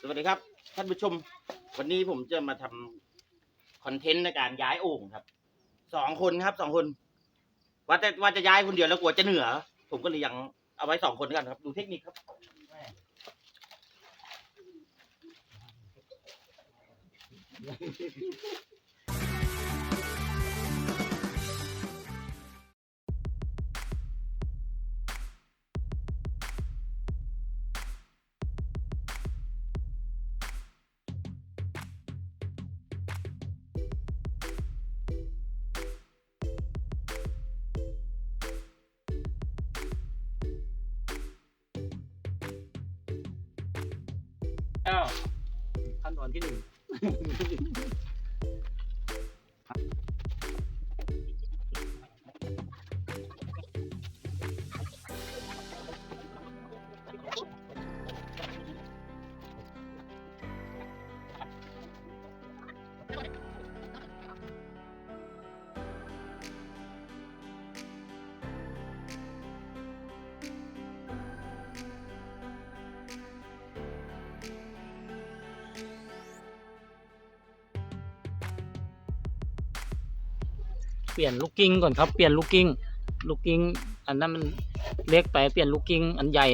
สวัสดีครับ ท่านผู้ชม วันนี้ผมจะมาทำคอนเทนต์ในการย้ายโอ่งครับสองคนครับสองคน ว่าแต่ว่าจะย้ายคนเดียวแล้วกลัวจะเหนื่อยผมก็เลยยังเอาไว้สองคนกันครับ ดูเทคนิคครับ อ้าขั้นตอนที่หนึ่ง ปลี่ยนลูกกิ้งก่อนครับ เปลี่ยนลูกกิ้ง ลูกกิ้ง อันนั้นมันเล็กไป เปลี่ยนลูกกิ้ง อันใหญ่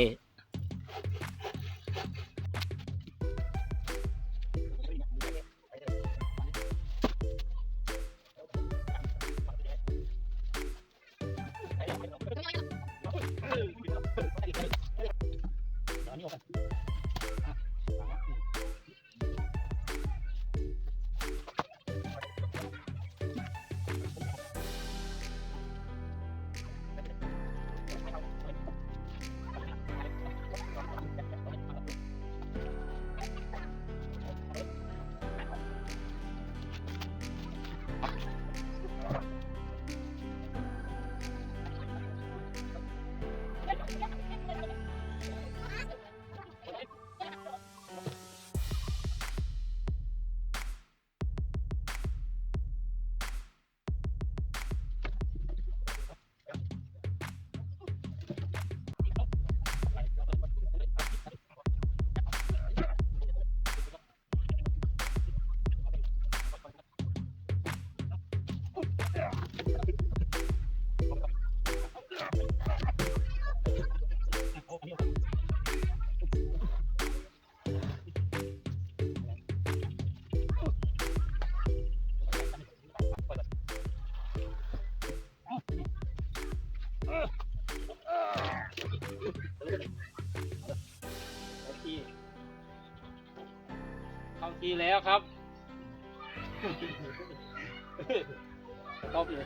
โอเคเข้าทีแล้วครับ 老铁